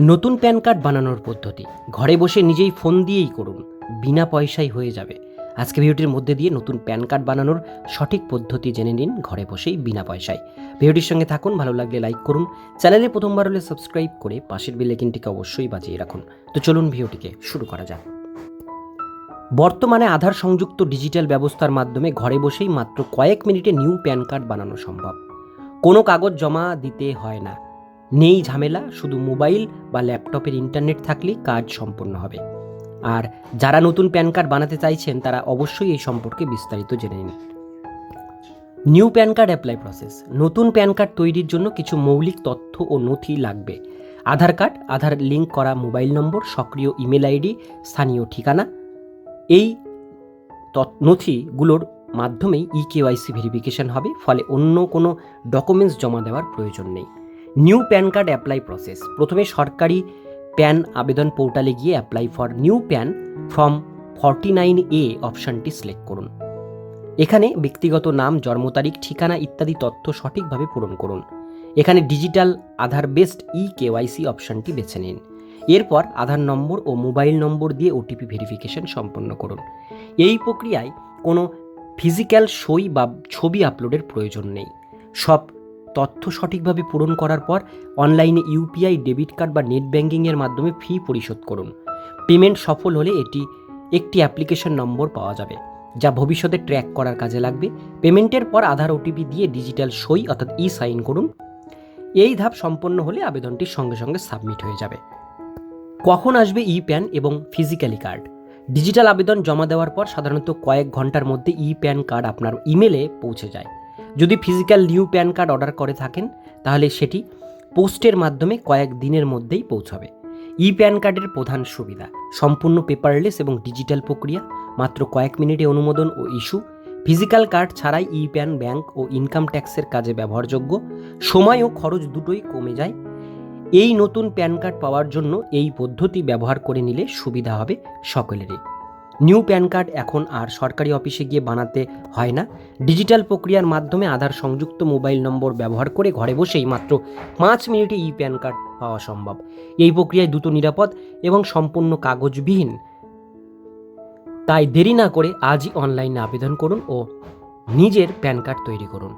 নতুন PAN card বানানোর পদ্ধতি। ঘরে বসে নিজেই ফোন দিয়েই করুন, বিনা পয়সায় হয়ে যাবে। আজকে ভিডিওটির মধ্যে দিয়ে নতুন প্যান কার্ড বানানোর সঠিক পদ্ধতি জেনে নিন ঘরে বসেই বিনা পয়সায়। ভিডিওটির সঙ্গে থাকুন, ভালো লাগলে লাইক করুন, চ্যানেলে প্রথমবার হলে সাবস্ক্রাইব করে পাশের বেলেকিনটিকে অবশ্যই বাজিয়ে রাখুন। তো চলুন ভিডিওটিকে শুরু করা যাক। বর্তমানে আধার সংযুক্ত ডিজিটাল ব্যবস্থার মাধ্যমে ঘরে বসেই মাত্র কয়েক মিনিটে নিউ প্যান কার্ড বানানো সম্ভব। কোনো কাগজ জমা দিতে হয় না। নেই ঝামেলা, শুধু মোবাইল বা ল্যাপটপের ইন্টারনেট থাকলেই কাজ সম্পন্ন হবে। আর যারা নতুন প্যান কার্ড বানাতে চাইছেন, তারা অবশ্যই এই সম্পর্কে বিস্তারিত জেনে নিন। New PAN card apply process. নতুন প্যান কার্ড তৈরির জন্য কিছু মৌলিক তথ্য ও নথি লাগবে। আধার কার্ড, আধার লিঙ্ক করা মোবাইল নম্বর, সক্রিয় ইমেল আইডি, স্থানীয় ঠিকানা। এই নথিগুলোর মাধ্যমেই ই কেওয়াইসি ভেরিফিকেশন হবে, ফলে অন্য কোনো ডকুমেন্টস জমা দেওয়ার প্রয়োজন নেই। New PAN card apply process প্রথমে সরকারি প্যান আবেদন পোর্টালে গিয়ে apply for new PAN form forty nine A অপশানটি সিলেক্ট করুন। এখানে ব্যক্তিগত নাম, জন্ম তারিখ, ঠিকানা ইত্যাদি তথ্য সঠিকভাবে পূরণ করুন। এখানে digital Aadhaar based e KYC অপশানটি বেছে নিন। এরপর আধার নম্বর ও মোবাইল নম্বর দিয়ে ওটিপি ভেরিফিকেশন সম্পন্ন করুন। এই প্রক্রিয়ায় কোনো ফিজিক্যাল সই বা ছবি আপলোডের প্রয়োজন নেই। সব তথ্য সঠিকভাবে পূরণ করার পর অনলাইনে ইউপিআই, ডেবিট কার্ড বা নেট ব্যাঙ্কিংয়ের মাধ্যমে ফি পরিশোধ করুন। পেমেন্ট সফল হলে এটি একটি অ্যাপ্লিকেশন নম্বর পাওয়া যাবে, যা ভবিষ্যতে ট্র্যাক করার কাজে লাগবে। পেমেন্টের পর আধার ওটিপি দিয়ে ডিজিটাল সই অর্থাৎ ই সাইন করুন। এই ধাপ সম্পন্ন হলে আবেদনটি সঙ্গে সঙ্গে সাবমিট হয়ে যাবে। কখন আসবে ই প্যান এবং ফিজিক্যালি কার্ড? ডিজিটাল আবেদন জমা দেওয়ার পর সাধারণত কয়েক ঘণ্টার মধ্যে ই প্যান কার্ড আপনার ইমেলে পৌঁছে যায়। যদি physical new PAN card order করে থাকেন, তাহলে সেটি পোস্টের মাধ্যমে কয়েক দিনের মধ্যেই পৌঁছাবে। ই প্যান কার্ডের প্রধান সুবিধা, সম্পূর্ণ পেপারলেস এবং ডিজিটাল প্রক্রিয়া, মাত্র কয়েক মিনিটে অনুমোদন ও ইস্যু ফিজিক্যাল কার্ড ছাড়াই ই প্যান ব্যাংক ও ইনকাম ট্যাক্সের কাজে ব্যবহারযোগ্য, সময় ও খরচ দুটোই কমে যায়। এই নতুন প্যান কার্ড পাওয়ার জন্য এই পদ্ধতি ব্যবহার করে নিলে সুবিধা হবে সকলেরই। নিউ প্যান কার্ড এখন আর সরকারি অফিসে গিয়ে বানাতে হয় না। ডিজিটাল প্রক্রিয়ার মাধ্যমে আধার সংযুক্ত মোবাইল নম্বর ব্যবহার করে ঘরে বসেই মাত্র পাঁচ মিনিটে ই প্যান কার্ড পাওয়া সম্ভব। এই প্রক্রিয়ায় দ্রুত নিরাপদ এবং সম্পূর্ণ কাগজবিহীন। তাই দেরি না করে আজই অনলাইনে আবেদন করুন ও নিজের প্যান কার্ড তৈরি করুন।